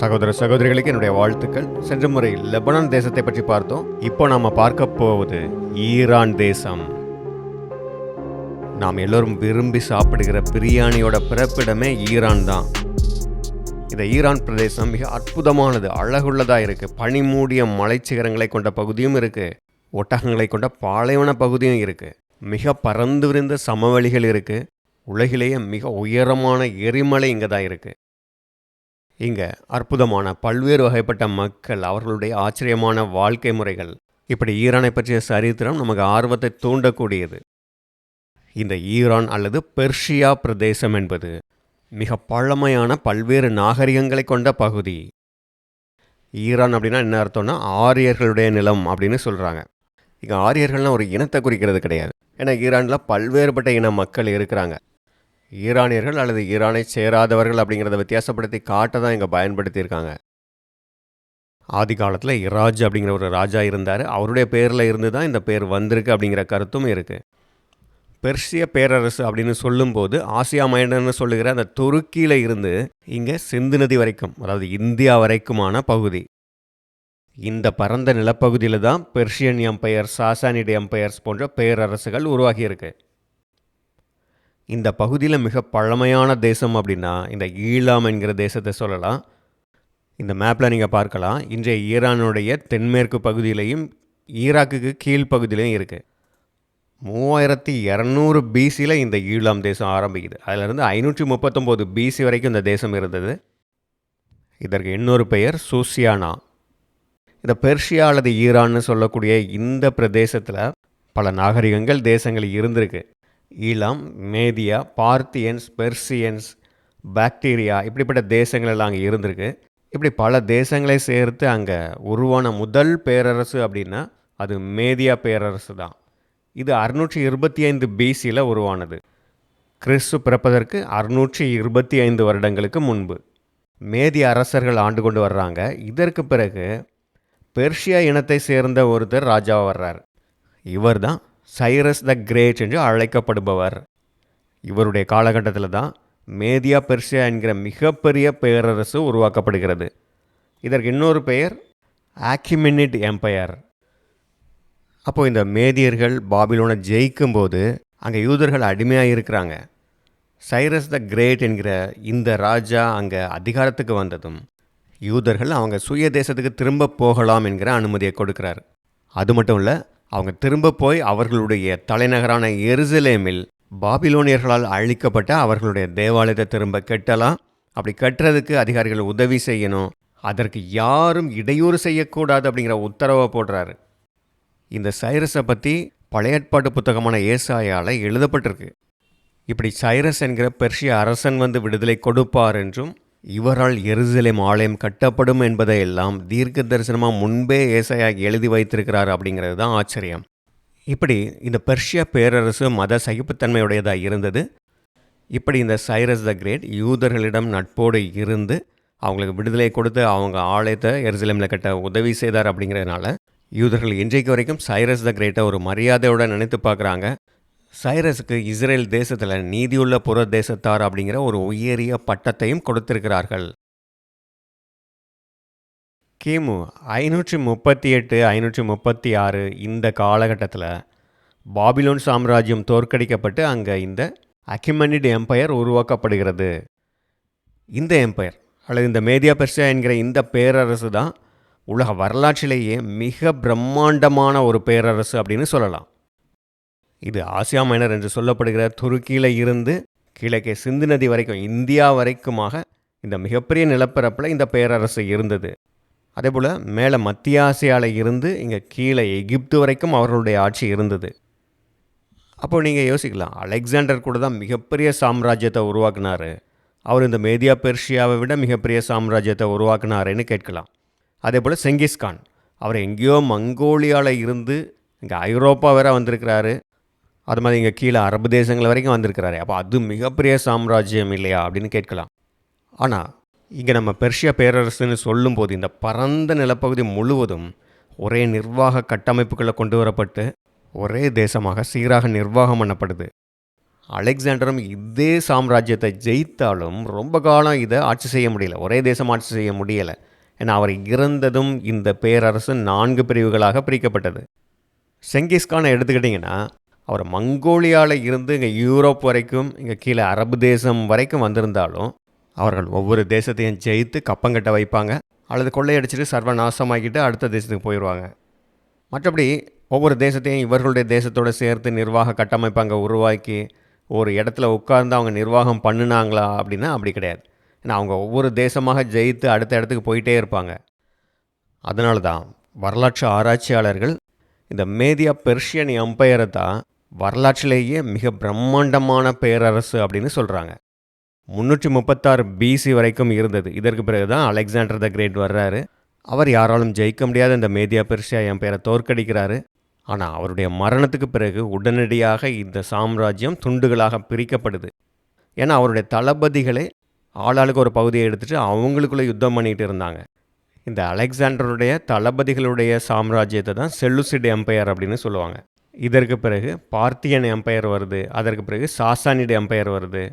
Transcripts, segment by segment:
சகோதர சகோதரிகளுக்கு என்னுடைய வாழ்த்துக்கள். சென்ற முறை லெபனான் தேசத்தை பற்றி பார்த்தோம். இப்போ நாம் பார்க்க போவது ஈரான் தேசம். நாம் எல்லோரும் விரும்பி சாப்பிடுகிற பிரியாணியோட பிறப்பிடமே ஈரான் தான். இந்த ஈரான் பிரதேசம் மிக அற்புதமானது அழகுள்ளதாக இருக்குது பனிமூடிய மலைச்சிகரங்களை கொண்ட பகுதியும் இருக்குது ஒட்டகங்களை கொண்ட பாலைவன பகுதியும் இருக்குது மிக பறந்து விரிந்த சமவெளிகள் இருக்குது உலகிலேயே மிக உயரமான எரிமலை இங்கே தான் இருக்குது இங்கே அற்புதமான பல்வேறு வகைப்பட்ட மக்கள் அவர்களுடைய ஆச்சரியமான வாழ்க்கை முறைகள். இப்படி ஈரானை பற்றிய சரித்திரம் நமக்கு ஆர்வத்தை தூண்டக்கூடியது. இந்த ஈரான் அல்லது பெர்ஷியா பிரதேசம் என்பது மிக பழமையான பல்வேறு நாகரிகங்களை கொண்ட பகுதி. ஈரான் அப்படின்னா என்ன அர்த்தம்னா ஆரியர்களுடைய நிலம் அப்படின்னு சொல்கிறாங்க இங்கே ஆரியர்கள்லாம் ஒரு இனத்தை குறிக்கிறது கிடையாது. ஏன்னா ஈரானில் பல்வேறுபட்ட இன மக்கள் இருக்கிறாங்க. ஈரானியர்கள் அல்லது ஈரானை சேராதவர்கள் அப்படிங்கிறத வித்தியாசப்படுத்தி காட்ட தான் இங்கே பயன்படுத்தியிருக்காங்க. ஆதி காலத்தில் இராஜ் அப்படிங்கிற ஒரு ராஜா இருந்தார். அவருடைய பேரில் இருந்து தான் இந்த பேர் வந்திருக்கு அப்படிங்கிற கருத்தும் இருக்குது பெர்ஷிய பேரரசு அப்படின்னு சொல்லும்போது ஆசியா மைனர்னு சொல்லுகிற அந்த துருக்கியில் இருந்து இங்கே சிந்து நதி வரைக்கும் அதாவது இந்தியா வரைக்குமான பகுதி. இந்த பரந்த நிலப்பகுதியில் தான் பெர்ஷியன் எம்பையர் சாசானிட் எம்பையர்ஸ் போன்ற பேரரசுகள் உருவாகியிருக்கு. இந்த பகுதியில் மிக பழமையான தேசம் அப்படின்னா இந்த ஈழாம் என்கிற தேசத்தை சொல்லலாம். இந்த மேப்பில் நீங்கள் பார்க்கலாம். இன்றைய ஈரானுடைய தென்மேற்கு பகுதியிலையும் ஈராக்குக்கு கீழ்ப்பகுதியிலையும் இருக்குது மூவாயிரத்தி இரநூறு பிசியில் இந்த ஈழாம் தேசம் ஆரம்பிக்குது. அதிலிருந்து ஐநூற்றி முப்பத்தொம்போது பிசி வரைக்கும் இந்த தேசம் இருந்தது. இதற்கு இன்னொரு பெயர் சூசியானா. இந்த பெர்ஷியா அல்லது ஈரான்னு சொல்லக்கூடிய இந்த பிரதேசத்தில் பல நாகரிகங்கள் தேசங்கள் இருந்திருக்கு. Eelam Media Parthians Persians Bactria இப்படிப்பட்ட தேசங்கள் எல்லாம் அங்கே இருந்திருக்கு. இப்படி பல தேசங்களை சேர்த்து அங்கே உருவான முதல் பேரரசு அப்படின்னா அது மேதியா பேரரசு தான். இது அறுநூற்றி இருபத்தி ஐந்து பிசியில் உருவானது. கிறிஸ்து பிறப்பதற்கு அறுநூற்றி இருபத்தி ஐந்து வருடங்களுக்கு முன்பு. மேதிய அரசர்கள் ஆண்டு கொண்டு வர்றாங்க. இதற்கு பிறகு பெர்ஷியா இனத்தை சேர்ந்த ஒருத்தர் ராஜாவாக வர்றார். இவர் தான் சைரஸ் த கிரேட் என்று அழைக்கப்படுபவர். இவருடைய காலகட்டத்தில் தான் மேதியா பெர்ஷியா என்கிற மிகப்பெரிய பேரரசு உருவாக்கப்படுகிறது. இதற்கு இன்னொரு பெயர் ஆக்கிமினிட் எம்பையர். அப்போது இந்த மேதியர்கள் பாபிலோனை ஜெயிக்கும்போது அங்கே யூதர்கள் அடிமையாக இருக்கிறாங்க. சைரஸ் த கிரேட் என்கிற இந்த ராஜா அங்கே அதிகாரத்துக்கு வந்ததும் யூதர்கள் அவங்க சுய தேசத்துக்கு திரும்ப போகலாம் என்கிற அனுமதியை கொடுக்கிறார். அது மட்டும் இல்லை அவங்க திரும்ப போய் அவர்களுடைய தலைநகரான எருசலேமில் பாபிலோனியர்களால் அழிக்கப்பட்ட அவர்களுடைய தேவாலயத்தை திரும்ப கட்டலாம். அப்படி கட்டுறதுக்கு அதிகாரிகள் உதவி செய்யணும். அதற்கு யாரும் இடையூறு செய்யக்கூடாது அப்படிங்கிற உத்தரவை போடுறாரு. இந்த சைரஸை பற்றி பழைய ஏற்பாட்டு புத்தகமான ஏசாயால் எழுதப்பட்டிருக்கு. இப்படி சைரஸ் என்கிற பெர்ஷிய அரசன் வந்து விடுதலை கொடுப்பார் என்றும் இவரால் எருசலேம் ஆலயம் கட்டப்படும் என்பதையெல்லாம் தீர்க்க தரிசனமாக முன்பே ஏசையா எழுதி வைத்திருக்கிறார் அப்படிங்கிறது தான் ஆச்சரியம். இப்படி இந்த பெர்ஷிய பேரரசு மத சகிப்புத்தன்மையுடையதாக இருந்தது? இப்படி இந்த சைரஸ் த கிரேட் யூதர்களிடம் நட்போடு இருந்து அவங்களுக்கு விடுதலை கொடுத்து அவங்க ஆலயத்தை எருசலேமில் கட்ட உதவி செய்தார் அப்படிங்கிறதுனால யூதர்கள் இன்றைக்கு வரைக்கும் சைரஸ் த கிரேட்டை ஒரு மரியாதையோடு நினைத்து பார்க்குறாங்க. சைரஸுக்கு இஸ்ரேல் தேசத்தில் நீதியுள்ள புற தேசத்தார் அப்படிங்கிற ஒரு உயரிய பட்டத்தையும் கொடுத்திருக்கிறார்கள். கிமு ஐநூற்றி முப்பத்தி எட்டு ஐநூற்றி முப்பத்தி ஆறு இந்த காலகட்டத்தில் பாபிலோன் சாம்ராஜ்யம் தோற்கடிக்கப்பட்டு அங்கே இந்த அக்கிமனிட் எம்பையர் உருவாக்கப்படுகிறது. இந்த எம்பையர் அல்லது இந்த மேதியா பெர்ஷியா என்கிற இந்த பேரரசு தான் உலக வரலாற்றிலேயே மிக பிரம்மாண்டமான ஒரு பேரரசு அப்படின்னு சொல்லலாம். இது ஆசியா மைனர் என்று சொல்லப்படுகிற துருக்கியில் இருந்து கிழக்கே சிந்து நதி வரைக்கும் இந்தியா வரைக்குமாக இந்த மிகப்பெரிய நிலப்பரப்பில் இந்த பேரரசு இருந்தது. அதே போல் மேலே மத்திய ஆசியாவில் இருந்து இங்கே கீழே எகிப்து வரைக்கும் அவர்களுடைய ஆட்சி இருந்தது. அப்போ நீங்கள் யோசிக்கலாம் அலெக்சாண்டர் கூட தான் மிகப்பெரிய சாம்ராஜ்யத்தை உருவாக்குனார். அவர் இந்த மேதியா பெர்ஷியாவை விட மிகப்பெரிய சாம்ராஜ்யத்தை உருவாக்குனாருன்னு கேட்கலாம். அதே போல் செங்கிஸ்கான் அவர் எங்கேயோ மங்கோலியாவில் இருந்து இங்கே ஐரோப்பா வேற வந்திருக்கிறாரு. அது மாதிரி இங்கே கீழே அரபு தேசங்கள் வரைக்கும் வந்திருக்கிறாரு. அப்போ அது மிகப்பெரிய சாம்ராஜ்யம் இல்லையா அப்படின்னு கேட்கலாம். ஆனால் இங்கே நம்ம பெர்ஷியா பேரரசுன்னு சொல்லும்போது இந்த பரந்த நிலப்பகுதி முழுவதும் ஒரே நிர்வாக கட்டமைப்புகளை கொண்டு வரப்பட்டு ஒரே தேசமாக சீராக நிர்வாகம் பண்ணப்படுது. அலெக்சாண்டரும் இதே சாம்ராஜ்யத்தை ஜெயித்தாலும் ரொம்ப காலம் இதை ஆட்சி செய்ய முடியல. ஒரே தேசம் ஆட்சி செய்ய முடியலை. ஏன்னா அவர் இறந்ததும் இந்த பேரரசு நான்கு பிரிவுகளாக பிரிக்கப்பட்டது. செங்கிஸ்கானை எடுத்துக்கிட்டிங்கன்னா அவர் மங்கோலியாவில் இருந்து இங்கே யூரோப் வரைக்கும் இங்கே கீழே அரபு தேசம் வரைக்கும் வந்திருந்தாலும் அவர்கள் ஒவ்வொரு தேசத்தையும் ஜெயித்து கப்பங்கட்ட வைப்பாங்க. அல்லது கொள்ளையடிச்சிட்டு சர்வநாசமாக்கிட்டு அடுத்த தேசத்துக்கு போயிடுவாங்க மற்றபடி ஒவ்வொரு தேசத்தையும் இவர்களுடைய தேசத்தோடு சேர்த்து நிர்வாக கட்டமைப்பு அங்கே உருவாக்கி ஒரு இடத்துல உட்கார்ந்து அவங்க நிர்வாகம் பண்ணினாங்களா அப்படின்னா அப்படி கிடையாது. ஏன்னா அவங்க ஒவ்வொரு தேசமாக ஜெயித்து அடுத்த இடத்துக்கு போயிட்டே இருப்பாங்க. அதனால தான் வரலாற்று ஆராய்ச்சியாளர்கள் இந்த மேதியா பெர்ஷியன் எம்பையரை தான் வரலாற்றிலேயே மிக பிரம்மாண்டமான பேரரசு அப்படின்னு சொல்கிறாங்க முந்நூற்றி முப்பத்தாறு பிசி வரைக்கும் இருந்தது. இதற்கு பிறகு தான் அலெக்சாண்டர் த கிரேட் வர்றாரு. அவர் யாராலும் ஜெயிக்க முடியாத இந்த மேதியா பெர்ஷியா பேரை தோற்கடிக்கிறாரு. ஆனால் அவருடைய மரணத்துக்கு பிறகு உடனடியாக இந்த சாம்ராஜ்யம் துண்டுகளாக பிரிக்கப்படுது. ஏன்னா அவருடைய தளபதிகளே ஆளாளுக்கு ஒரு பகுதியை எடுத்துகிட்டு அவங்களுக்குள்ளே யுத்தம் பண்ணிகிட்டு இருந்தாங்க. இந்த அலெக்சாண்டருடைய தளபதிகளுடைய சாம்ராஜ்யத்தை தான் செல்லுசிட் எம்பையர் அப்படின்னு சொல்லுவாங்க. இதற்கு பிறகு பார்த்தியன் எம்பையர் வருது. அதற்கு பிறகு சாசானிட் எம்பையர் வருது.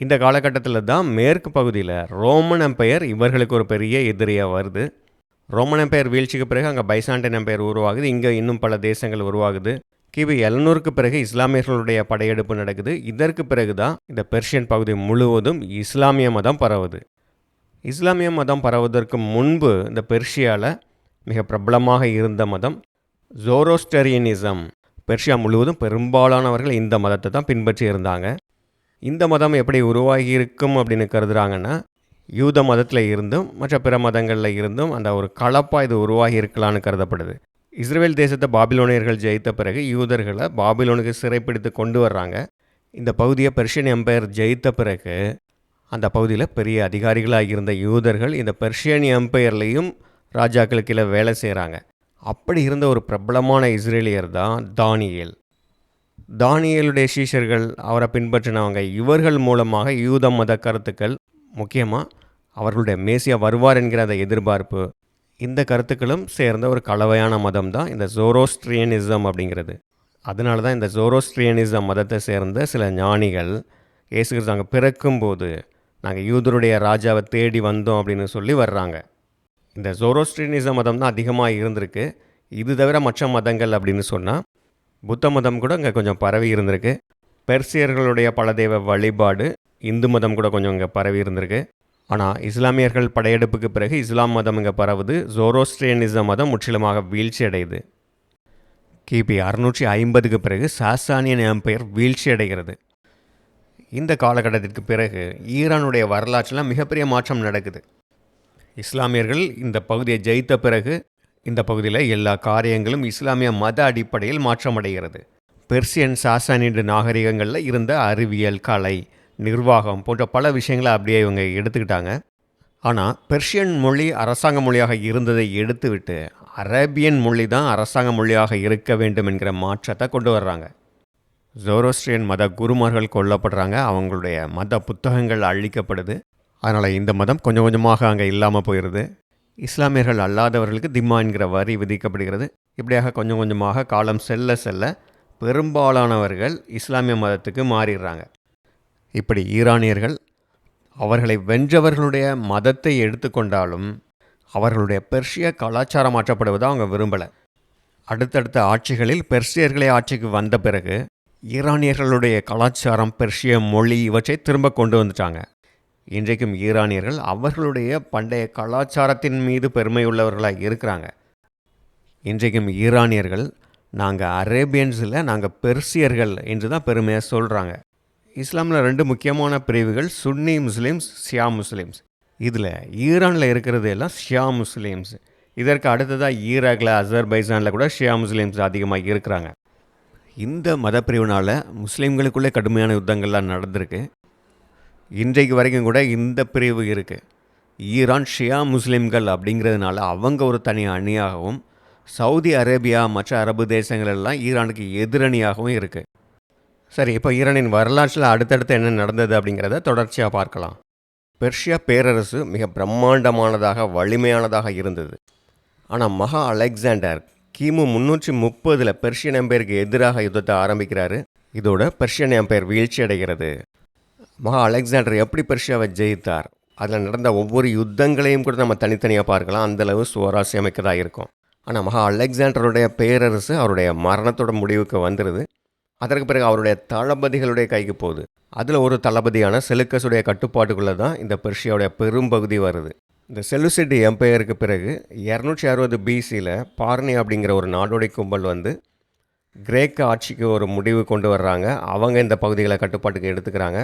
இந்த காலகட்டத்தில் தான் மேற்கு பகுதியில் ரோமன் எம்பையர் இவர்களுக்கு ஒரு பெரிய எதிரியாக வருது. ரோமன் எம்பையர் வீழ்ச்சிக்கு பிறகு அங்கே பைசாண்டன் எம்பையர் உருவாகுது. இங்கே இன்னும் பல தேசங்கள் உருவாகுது. கிபி எழுநூறுக்கு பிறகு இஸ்லாமியர்களுடைய படையெடுப்பு நடக்குது. இதற்கு பிறகு தான் இந்த பெர்ஷியன் பகுதி முழுவதும் இஸ்லாமிய மதம் பரவுது. இஸ்லாமிய மதம் பரவுவதற்கு முன்பு இந்த பெர்ஷியாவில் மிக பிரபலமாக இருந்த மதம் ஜோரோஸ்டரியனிசம் பெர்ஷியா முழுவதும் பெரும்பாலானவர்கள் இந்த மதத்தை தான் பின்பற்றி இருந்தாங்க. இந்த மதம் எப்படி உருவாகி இருக்கும் அப்படின்னு கருதுகிறாங்கன்னா யூத மதத்தில் இருந்தும் மற்ற பிற மதங்களில் இருந்தும் அந்த ஒரு கலப்பாக இது உருவாகி இருக்கலான்னு கருதப்படுது. இஸ்ரேல் தேசத்தை பாபிலோனியர்கள் ஜெயித்த பிறகு யூதர்களை பாபிலோனுக்கு சிறைப்பிடித்து கொண்டு வர்றாங்க. இந்த பகுதியை பெர்ஷியன் எம்பையர் ஜெயித்த பிறகு அந்த பகுதியில் பெரிய அதிகாரிகளாக இருந்த யூதர்கள் இந்த பெர்ஷியன் எம்பையர்லேயும் ராஜாக்களுக்கு கீழே வேலை செய்கிறாங்க அப்படி இருந்த ஒரு பிரபலமான இஸ்ரேலியர் தான் தானியேல். தானியேலுடைய சீஷர்கள் அவரை பின்பற்றினவங்க இவர்கள் மூலமாக யூத மத கருத்துக்கள் முக்கியமாக அவர்களுடைய மேசியா வருவார் என்கிற அந்த எதிர்பார்ப்பு இந்த கருத்துக்களும் சேர்ந்த ஒரு கலவையான மதம் தான் இந்த ஜோரோஸ்ட்ரியனிசம் அப்படிங்கிறது. அதனால தான் இந்த ஜோரோஸ்ட்ரியனிசம் மதத்தை சேர்ந்த சில ஞானிகள் இயேசு அங்கே பிறக்கும்போது நாங்கள் யூதருடைய ராஜாவை தேடி வந்தோம் அப்படின்னு சொல்லி வர்றாங்க. இந்த ஜோரோஸ்ட்ரியனிசம் மதம் தான் அதிகமாக இருந்திருக்கு. இது தவிர மற்ற மதங்கள் அப்படின்னு சொன்னால் புத்த மதம் கூட இங்கே கொஞ்சம் பரவி இருந்திருக்கு. பெர்சியர்களுடைய பலதெய்வ வழிபாடு இந்து மதம் கூட கொஞ்சம் இங்கே பரவி இருந்திருக்கு. ஆனால் இஸ்லாமியர்கள் படையெடுப்புக்கு பிறகு இஸ்லாம் மதம் இங்கே பரவுது ஜோரோஸ்ட்ரியனிசம் மதம் முற்றிலுமாக வீழ்ச்சி அடையுது கிபி அறுநூற்றி ஐம்பதுக்கு பிறகு சாசானியன் எம்பையர் வீழ்ச்சி அடைகிறது இந்த காலகட்டத்திற்கு பிறகு ஈரானுடைய வரலாற்றில் மிகப்பெரிய மாற்றம் நடக்குது. இஸ்லாமியர்கள் இந்த பகுதியை ஜெயித்த பிறகு இந்த பகுதியில் எல்லா காரியங்களும் இஸ்லாமிய மத அடிப்படையில் மாற்றமடைகிறது. பெர்சியன் சாசானிடு நாகரிகங்களில் இருந்த அறிவியல் கலை நிர்வாகம் போன்ற பல விஷயங்களை அப்படியே இவங்க எடுத்துக்கிட்டாங்க. ஆனால் பெர்ஷியன் மொழி அரசாங்க மொழியாக இருந்ததை எடுத்துவிட்டு அரேபியன் மொழி தான் அரசாங்க மொழியாக இருக்க வேண்டும் என்கிற மாற்றத்தை கொண்டு வர்றாங்க. ஜோரோஸ்ட்ரியன் மத குருமார்கள் கொல்லப்படுறாங்க. அவங்களுடைய மத புத்தகங்கள் அழிக்கப்படுது. அதனால் இந்த மதம் கொஞ்சம் கொஞ்சமாக அங்கே இல்லாமல் போயிடுது இஸ்லாமியர்கள் அல்லாதவர்களுக்கு திம்மா என்கிற வரி விதிக்கப்படுகிறது. இப்படியாக கொஞ்சம் கொஞ்சமாக காலம் செல்ல செல்ல பெரும்பாலானவர்கள் இஸ்லாமிய மதத்துக்கு மாறிடுறாங்க. இப்படி ஈரானியர்கள் அவர்களை வென்றவர்களுடைய மதத்தை எடுத்துக்கொண்டாலும் அவர்களுடைய பெர்ஷிய கலாச்சாரம் மாற்றப்படுவதை அவங்க விரும்பலை. அடுத்தடுத்த ஆட்சிகளில் பெர்ஷியர்களே ஆட்சிக்கு வந்த பிறகு ஈரானியர்களுடைய கலாச்சாரம் பெர்ஷிய மொழி இவற்றை திரும்ப கொண்டு வந்துட்டாங்க. இன்றைக்கும் ஈரானியர்கள் அவர்களுடைய பண்டைய கலாச்சாரத்தின் மீது பெருமையுள்ளவர்களாக இருக்கிறாங்க. இன்றைக்கும் ஈரானியர்கள் நாங்கள் அரேபியன்ஸில் நாங்கள் பெர்சியர்கள் என்று தான் பெருமையாக சொல்கிறாங்க இஸ்லாமில் ரெண்டு முக்கியமான பிரிவுகள் சுன்னி முஸ்லீம்ஸ் ஷியா முஸ்லீம்ஸ். இதில் ஈரானில் இருக்கிறது எல்லாம் ஷியா முஸ்லீம்ஸ். இதற்கு அடுத்ததாக ஈராக்கில் அசர்பைசானில் கூட ஷியா முஸ்லீம்ஸ் அதிகமாக இருக்கிறாங்க. இந்த மத பிரிவினால் முஸ்லீம்களுக்குள்ளே கடுமையான யுத்தங்கள்லாம் நடந்திருக்கு. இன்றைக்கு வரைக்கும் கூட இந்த பிரிவு இருக்குது ஈரான் ஷியா முஸ்லீம்கள் அப்படிங்கிறதுனால அவங்க ஒரு தனி அணியாகவும் சவுதி அரேபியா மற்ற அரபு தேசங்கள் எல்லாம் ஈரானுக்கு எதிரணியாகவும் இருக்குது சரி இப்போ ஈரானின் வரலாற்றில் அடுத்தடுத்து என்ன நடந்தது அப்படிங்கிறத தொடர்ச்சியாக பார்க்கலாம். பெர்ஷியா பேரரசு மிக பிரம்மாண்டமானதாக வலிமையானதாக இருந்தது. ஆனால் மகா அலெக்சாண்டர் கிமு முந்நூற்றி முப்பதில் பெர்ஷியன் எம்பையருக்கு எதிராக யுத்தத்தை ஆரம்பிக்கிறாரு. இதோட பெர்ஷியன் எம்பையர் வீழ்ச்சி அடைகிறது மகா அலெக்சாண்டர் எப்படி பெர்ஷியாவை ஜெயித்தார்? அதில் நடந்த ஒவ்வொரு யுத்தங்களையும் கூட நம்ம தனித்தனியாக பார்க்கலாம். அந்தளவு சுவாரஸ்யமிக்கதாக இருக்கும். ஆனால் மகா அலெக்சாண்டருடைய பேரரசு அவருடைய மரணத்தோட முடிவுக்கு வந்துடுது அதற்கு பிறகு அவருடைய தளபதிகளுடைய கைக்கு போகுது. அதில் ஒரு தளபதியான செலுக்கஸுடைய கட்டுப்பாட்டுக்குள்ளே தான் இந்த பெர்ஷியாவுடைய பெரும்பகுதி வருது. இந்த செலுசிட்டி எம்பையருக்கு பிறகு இரநூற்றி அறுபது பிசியில் பார்னி அப்படிங்கிற ஒரு நாடோடி கும்பல் வந்து கிரேக்க ஆட்சிக்கு ஒரு முடிவு கொண்டு வர்றாங்க. அவங்க இந்த பகுதிகளை கட்டுப்பாட்டுக்கு எடுத்துக்கிறாங்க.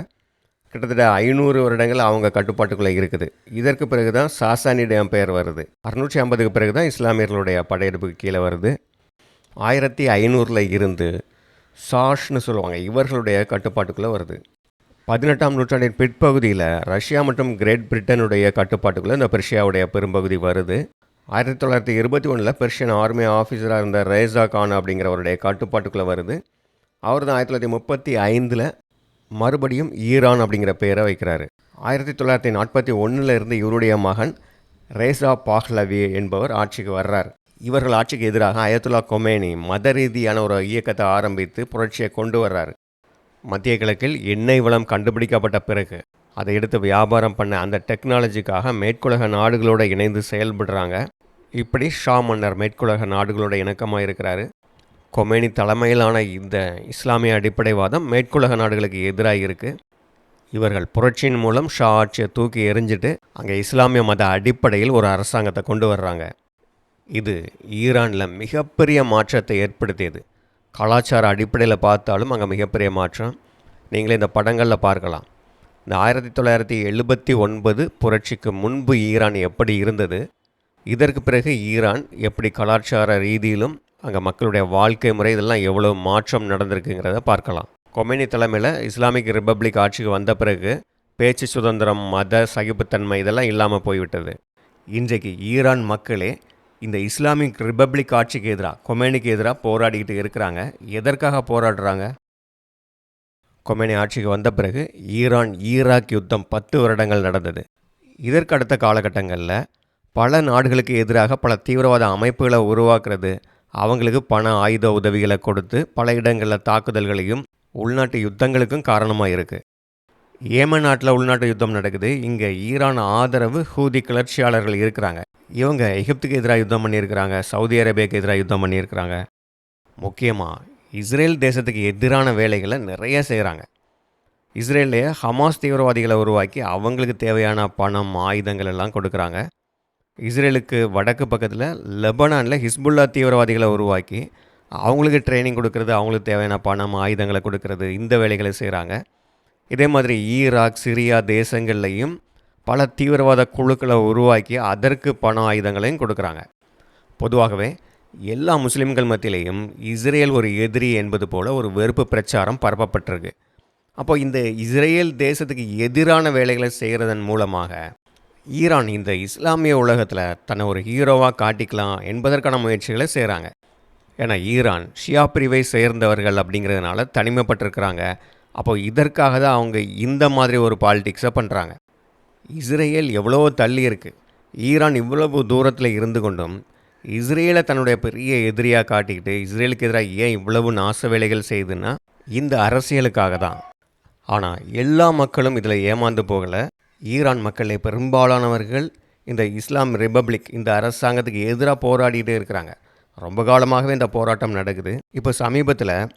கிட்டத்தட்ட ஐநூறு வருடங்கள் அவங்க கட்டுப்பாட்டுக்குள்ளே இருக்குது. இதற்கு பிறகு தான் சாசானிட எம்பையர் வருது. அறுநூற்றி ஐம்பதுக்கு பிறகு தான் இஸ்லாமியர்களுடைய படையெடுப்புக்கு கீழே வருது. ஆயிரத்தி ஐநூறில் இருந்து சாஷ்னு சொல்லுவாங்க இவர்களுடைய கட்டுப்பாட்டுக்குள்ளே வருது. பதினெட்டாம் நூற்றாண்டின் பிற்பகுதியில் ரஷ்யா மற்றும் கிரேட் பிரிட்டனுடைய கட்டுப்பாட்டுக்குள்ளே இந்த பெர்ஷியாவுடைய பெரும்பகுதி வருது. ஆயிரத்தி தொள்ளாயிரத்தி இருபத்தி ஒன்றில் பெர்ஷியன் ஆர்மி ஆஃபீஸராக இருந்த ரேசா கான் அப்படிங்கிறவருடைய கட்டுப்பாட்டுக்குள்ளே வருது. அவர் தான் ஆயிரத்தி தொள்ளாயிரத்தி முப்பத்தி ஐந்தில் மறுபடியும் ஈரான் அப்படிங்கிற பெயரை வைக்கிறாரு. ஆயிரத்தி தொள்ளாயிரத்தி நாற்பத்தி ஒன்றில் இருந்து இவருடைய மகன் ரேசா பாஹ்லவி என்பவர் ஆட்சிக்கு வர்றார். இவர்கள் ஆட்சிக்கு எதிராக அயத்துல்லா கொமேனி மத ரீதியான ஒரு இயக்கத்தை ஆரம்பித்து புரட்சியை கொண்டு வர்றாரு. மத்திய கிழக்கில் எண்ணெய் வளம் கண்டுபிடிக்கப்பட்ட பிறகு அதை எடுத்து வியாபாரம் பண்ண அந்த டெக்னாலஜிக்காக மேற்குலக நாடுகளோடு இணைந்து செயல்படுறாங்க. இப்படி ஷா மன்னர் மேற்குலக நாடுகளோட இணக்கமாக இருக்கிறாரு கொமேனி தலைமையிலான இந்த இஸ்லாமிய அடிப்படைவாதம் மேற்குலக நாடுகளுக்கு எதிராக இருக்குது இவர்கள் புரட்சியின் மூலம் ஷா ஆட்சியை தூக்கி எறிஞ்சிட்டு அங்கே இஸ்லாமிய மத அடிப்படையில் ஒரு அரசாங்கத்தை கொண்டு வர்றாங்க. இது ஈரானில் மிகப்பெரிய மாற்றத்தை ஏற்படுத்தியது. கலாச்சார அடிப்படையில் பார்த்தாலும் அங்கே மிகப்பெரிய மாற்றம். நீங்களே இந்த படங்களில் பார்க்கலாம். இந்த ஆயிரத்தி தொள்ளாயிரத்தி எழுபத்தி ஒன்பது புரட்சிக்கு முன்பு ஈரான் எப்படி இருந்தது? இதற்கு பிறகு ஈரான் எப்படி கலாச்சார ரீதியிலும் அங்கே மக்களுடைய வாழ்க்கை முறை இதெல்லாம் எவ்வளோ மாற்றம் நடந்திருக்குங்கிறத பார்க்கலாம். கொமேனி தலைமையில் இஸ்லாமிக் ரிப்பப்ளிக் ஆட்சிக்கு வந்த பிறகு பேச்சு சுதந்திரம் மத சகிப்புத்தன்மை இதெல்லாம் இல்லாமல் போய்விட்டது. இன்றைக்கு ஈரான் மக்களே இந்த இஸ்லாமிக் ரிப்பப்ளிக் ஆட்சிக்கு எதிராக கொமேனிக்கு எதிராக போராடிக்கிட்டு இருக்கிறாங்க. எதற்காக போராடுறாங்க? கொமேனி ஆட்சிக்கு வந்த பிறகு ஈரான் ஈராக் யுத்தம் பத்து வருடங்கள் நடந்தது. இதற்கு அடுத்த காலகட்டங்களில் பல நாடுகளுக்கு எதிராக பல தீவிரவாத அமைப்புகளை உருவாக்குறது அவங்களுக்கு பண ஆயுத உதவிகளை கொடுத்து பல இடங்களில் தாக்குதல்களையும் உள்நாட்டு யுத்தங்களுக்கும் காரணமாக இருக்குது ஏமன் நாட்டில் உள்நாட்டு யுத்தம் நடக்குது. இங்கே ஈரான் ஆதரவு ஹூதி கிளர்ச்சியாளர்கள் இருக்கிறாங்க. இவங்க எகிப்துக்கு எதிராக யுத்தம் பண்ணியிருக்கிறாங்க. சவுதி அரேபியாவுக்கு எதிராக யுத்தம் பண்ணியிருக்கிறாங்க. முக்கியமாக இஸ்ரேல் தேசத்துக்கு எதிரான வேலைகளை நிறைய செய்கிறாங்க. இஸ்ரேல்லையே ஹமாஸ் தீவிரவாதிகளை உருவாக்கி அவங்களுக்கு தேவையான பணம் ஆயுதங்கள் எல்லாம் கொடுக்குறாங்க. இஸ்ரேலுக்கு வடக்கு பக்கத்தில் லெபனானில் ஹிஸ்புல்லா தீவிரவாதிகளை உருவாக்கி அவங்களுக்கு ட்ரைனிங் கொடுக்கறது அவங்களுக்கு தேவையான பணம் ஆயுதங்களை கொடுக்கறது இந்த வேலைகளை செய்கிறாங்க இதே மாதிரி ஈராக் சிரியா தேசங்கள்லையும் பல தீவிரவாத குழுக்களை உருவாக்கி அதற்கு பணம் ஆயுதங்களையும் கொடுக்குறாங்க. பொதுவாகவே எல்லா முஸ்லீம்கள் மத்தியிலையும் இஸ்ரேல் ஒரு எதிரி என்பது போல் ஒரு வெறுப்பு பிரச்சாரம் பரப்பப்பட்டிருக்கு. அப்போ இந்த இஸ்ரேல் தேசத்துக்கு எதிரான வேலைகளை செய்கிறதன் மூலமாக ஈரான் இந்த இஸ்லாமிய உலகத்தில் தன்னை ஒரு ஹீரோவாக காட்டிக்கலாம் என்பதற்கான முயற்சிகளை செய்கிறாங்க ஏன்னா ஈரான் ஷியா பிரிவை சேர்ந்தவர்கள் அப்படிங்கிறதுனால தனிமைப்பட்டிருக்கிறாங்க. அப்போ இதற்காக தான் அவங்க இந்த மாதிரி ஒரு பாலிடிக்ஸை பண்ணுறாங்க இஸ்ரேல் எவ்வளோ தள்ளி இருக்குது ஈரான் இவ்வளவு தூரத்தில் இருந்து கொண்டும் இஸ்ரேலை தன்னுடைய பெரிய எதிரியாக காட்டிக்கிட்டு இஸ்ரேலுக்கு எதிராக ஏன் இவ்வளவு நாச வேலைகள் செய்யுதுன்னா இந்த அரசியலுக்காக தான். ஆனால் எல்லா மக்களும் இதில் ஏமாந்து போகலை. ஈரான் மக்களில் பெரும்பாலானவர்கள் இந்த இஸ்லாம் ரிப்பப்ளிக் இந்த அரசாங்கத்துக்கு எதிராக போராடிட்டு இருக்கிறாங்க. ரொம்ப காலமாகவே இந்த போராட்டம் நடக்குது. இப்போ சமீபத்தில்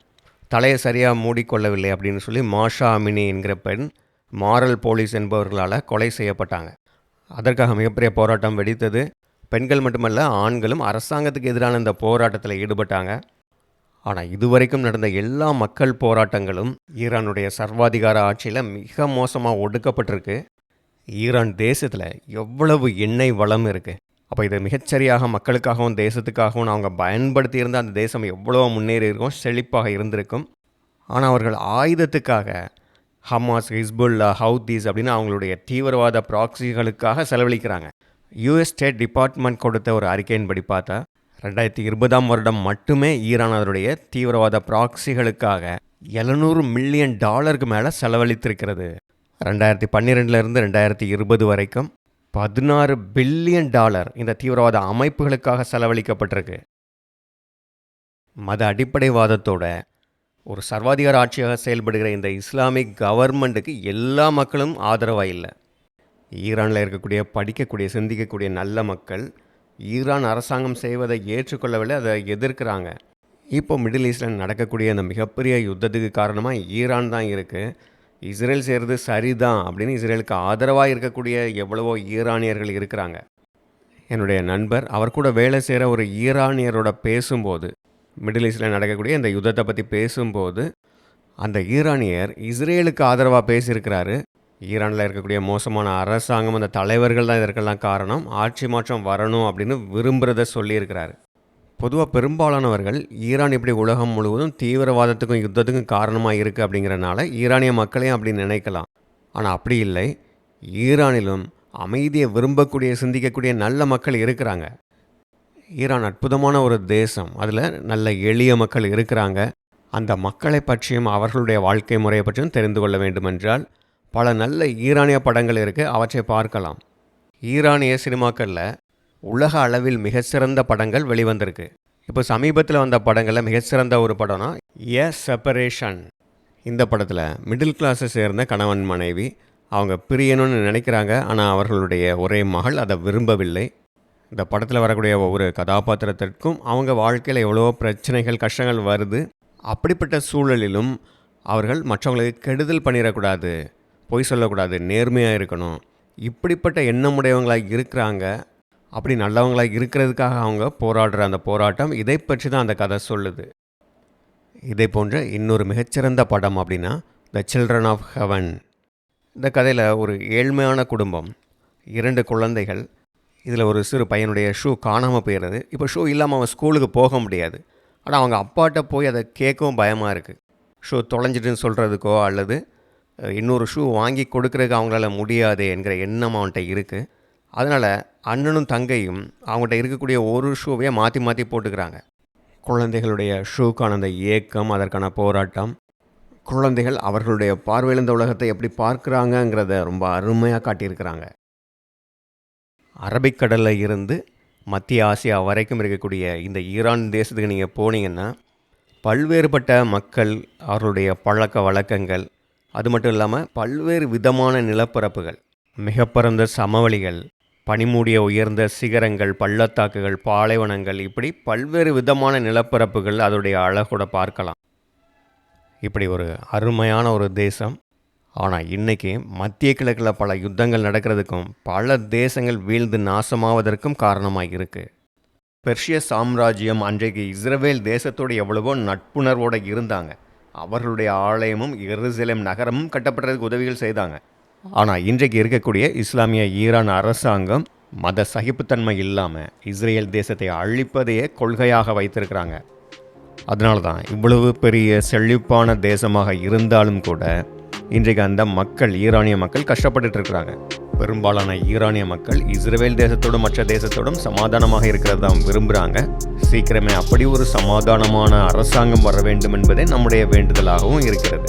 தலையை சரியாக மூடிக்கொள்ளவில்லை அப்படின்னு சொல்லி மாஷா அமினி என்கிற பெண் மாரல் போலீஸ் என்பவர்களால் கொலை செய்யப்பட்டாங்க. அதற்காக மிகப்பெரிய போராட்டம் வெடித்தது. பெண்கள் மட்டுமல்ல ஆண்களும் அரசாங்கத்துக்கு எதிரான இந்த போராட்டத்தில் ஈடுபட்டாங்க. ஆனால் இதுவரைக்கும் நடந்த எல்லா மக்கள் போராட்டங்களும் ஈரானுடைய சர்வாதிகார ஆட்சியில் மிக மோசமாக ஒடுக்கப்பட்டிருக்கு. ஈரான் தேசத்தில் எவ்வளவு எண்ணெய் வளம் இருக்குது அப்போ இதை மிகச்சரியாக மக்களுக்காகவும் தேசத்துக்காகவும் அவங்க பயன்படுத்தியிருந்த அந்த தேசம் எவ்வளோ முன்னேறி இருக்கும் செழிப்பாக இருந்திருக்கும். ஆனால் அவர்கள் ஆயுதத்துக்காக ஹமாஸ் ஹிஸ்புல்லா ஹவுதீஸ் அப்படின்னு அவங்களுடைய தீவிரவாத ப்ராக்சிகளுக்காக செலவழிக்கிறாங்க. யூஎஸ் ஸ்டேட் டிபார்ட்மெண்ட் கொடுத்த ஒரு அறிக்கையின்படி பார்த்தா ரெண்டாயிரத்தி இருபதாம் வருடம் மட்டுமே ஈரான் அதனுடைய தீவிரவாத ப்ராக்சிகளுக்காக எழுநூறு மில்லியன் டாலருக்கு மேலே செலவழித்திருக்கிறது. ரெண்டாயிரத்தி பன்னிரெண்டுலேருந்து ரெண்டாயிரத்தி இருபது வரைக்கும் பதினாறு பில்லியன் டாலர் இந்த தீவிரவாத அமைப்புகளுக்காக செலவழிக்கப்பட்டிருக்கு. மத அடிப்படைவாதத்தோட ஒரு சர்வாதிகார ஆட்சியாக செயல்படுகிற இந்த இஸ்லாமிக் கவர்மெண்ட்டுக்கு எல்லா மக்களும் ஆதரவாக இல்லை ஈரானில் இருக்கக்கூடிய படிக்கக்கூடிய சிந்திக்கக்கூடிய நல்ல மக்கள் ஈரான் அரசாங்கம் செய்வதை ஏற்றுக்கொள்ளவில்லை அதை எதிர்க்கிறாங்க. இப்போ மிடில் ஈஸ்டில் நடக்கக்கூடிய அந்த மிகப்பெரிய யுத்தத்துக்கு காரணமாக ஈரான் தான் இருக்குது இஸ்ரேல் செய்கிறது சரிதான் அப்படின்னு இஸ்ரேலுக்கு ஆதரவாக இருக்கக்கூடிய எவ்வளவோ ஈரானியர்கள் இருக்கிறாங்க. என்னுடைய நண்பர் அவர் கூட வேலை செய்கிற ஒரு ஈரானியரோட பேசும்போது மிடில் ஈஸ்டில் நடக்கக்கூடிய இந்த யுத்தத்தை பற்றி பேசும்போது அந்த ஈரானியர் இஸ்ரேலுக்கு ஆதரவாக பேசியிருக்கிறாரு. ஈரானில் இருக்கக்கூடிய மோசமான அரசாங்கம் அந்த தலைவர்கள் தான் இதற்கெல்லாம் காரணம். ஆட்சி மாற்றம் வரணும் அப்படின்னு விரும்புகிறத சொல்லியிருக்கிறாரு. பொதுவாக பெரும்பாலானவர்கள் ஈரான் இப்படி உலகம் முழுவதும் தீவிரவாதத்துக்கும் யுத்தத்துக்கும் காரணமாக இருக்குது அப்படிங்கிறனால ஈரானிய மக்களையும் அப்படி நினைக்கலாம். ஆனால் அப்படி இல்லை. ஈரானிலும் அமைதியை விரும்பக்கூடிய சிந்திக்கக்கூடிய நல்ல மக்கள் இருக்கிறாங்க. ஈரான் அற்புதமான ஒரு தேசம். அதில் நல்ல எளிய மக்கள் இருக்கிறாங்க. அந்த மக்களை பற்றியும் அவர்களுடைய வாழ்க்கை முறையை பற்றியும் தெரிந்து கொள்ள வேண்டுமென்றால் பல நல்ல ஈரானிய படங்கள் இருக்குது அவற்றை பார்க்கலாம். ஈரானிய சினிமாக்களில் உலக அளவில் மிகச்சிறந்த படங்கள் வெளிவந்திருக்கு. இப்போ சமீபத்தில் வந்த படங்களில் மிகச்சிறந்த ஒரு படம்னா எ செப்பரேஷன் இந்த படத்தில் மிடில் கிளாஸை சேர்ந்த கணவன் மனைவி அவங்க பிரியணும்னு நினைக்கிறாங்க ஆனால் அவர்களுடைய ஒரே மகள் அதை விரும்பவில்லை. இந்த படத்தில் வரக்கூடிய ஒவ்வொரு கதாபாத்திரத்திற்கும் அவங்க வாழ்க்கையில் எவ்வளோ பிரச்சனைகள் கஷ்டங்கள் வருது. அப்படிப்பட்ட சூழலிலும் அவர்கள் மற்றவங்களுக்கு கெடுதல் பண்ணிடக்கூடாது பொய் சொல்லக்கூடாது நேர்மையாக இருக்கணும். இப்படிப்பட்ட எண்ணமுடையவங்களாக இருக்கிறாங்க. அப்படி நல்லவங்களாக இருக்கிறதுக்காக அவங்க போராடுற அந்த போராட்டம் இதை பற்றி தான் அந்த கதை சொல்லுது. இதை போன்ற இன்னொரு மிகச்சிறந்த படம் அப்படின்னா த சில்ட்ரன் ஆஃப் ஹெவன் இந்த கதையில் ஒரு ஏழ்மையான குடும்பம் இரண்டு குழந்தைகள் இதில் ஒரு சிறு பையனுடைய ஷூ காணாமல் போயிடுது இப்போ ஷூ இல்லாமல் அவன் ஸ்கூலுக்கு போக முடியாது. ஆனால் அவங்க அப்பாட்ட போய் அதை கேட்கவும் பயமாக இருக்குது ஷூ தொலைஞ்சிட்டுன்னு சொல்கிறதுக்கோ அல்லது இன்னொரு ஷூ வாங்கி கொடுக்கறதுக்கு அவங்களால முடியாது என்கிற எண்ணம் அவன்கிட்ட இருக்குது அதனால் அண்ணனும் தங்கையும் அவங்கள்ட்ட இருக்கக்கூடிய ஒரு ஷூவையே மாற்றி மாற்றி போட்டுக்கிறாங்க. குழந்தைகளுடைய ஷூக்கான அந்த ஏக்கம் அதற்கான போராட்டம் குழந்தைகள் அவர்களுடைய பார்வையிழந்த உலகத்தை எப்படி பார்க்குறாங்கங்கிறத ரொம்ப அருமையாக காட்டியிருக்கிறாங்க. அரபிக்கடலில் இருந்து மத்திய ஆசியா வரைக்கும் இருக்கக்கூடிய இந்த ஈரான் தேசத்துக்கு நீங்கள் போனீங்கன்னா பல்வேறுபட்ட மக்கள் அவர்களுடைய பழக்க வழக்கங்கள் அது மட்டும் இல்லாமல் பல்வேறு விதமான நிலப்பரப்புகள் மிக பரந்த சமவெளிகள் பனிமூடிய உயர்ந்த சிகரங்கள் பள்ளத்தாக்குகள் பாலைவனங்கள் இப்படி பல்வேறு விதமான நிலப்பரப்புகள் அதோடைய அழகோட பார்க்கலாம். இப்படி ஒரு அருமையான ஒரு தேசம். ஆனால் இன்றைக்கி மத்திய கிழக்கில் பல யுத்தங்கள் நடக்கிறதுக்கும் பல தேசங்கள் வீழ்ந்து நாசமாவதற்கும் காரணமாக இருக்குது பெர்ஷிய சாம்ராஜ்யம் அன்றைக்கு இஸ்ரவேல் தேசத்தோடு எவ்வளவோ நட்புணர்வோடு இருந்தாங்க. அவர்களுடைய ஆலயமும் எருசலேம் நகரமும் கட்டப்படுறதுக்கு உதவிகள் செய்தாங்க. ஆனால் இன்றைக்கு இருக்கக்கூடிய இஸ்லாமிய ஈரான் அரசாங்கம் மத சகிப்புத்தன்மை இல்லாமல் இஸ்ரேல் தேசத்தை அழிப்பதையே கொள்கையாக வைத்திருக்கிறாங்க. அதனால தான் இவ்வளவு பெரிய செழிப்பான தேசமாக இருந்தாலும் கூட இன்றைக்கு அந்த மக்கள் ஈரானிய மக்கள் கஷ்டப்பட்டுட்டு இருக்கிறாங்க. பெரும்பாலான ஈரானிய மக்கள் இஸ்ரேல் தேசத்தோடும் மற்ற தேசத்தோடும் சமாதானமாக இருக்கிறது தான் விரும்புகிறாங்க சீக்கிரமே அப்படி ஒரு சமாதானமான அரசாங்கம் வர வேண்டும் என்பதே நம்முடைய வேண்டுதலாகவும் இருக்கிறது.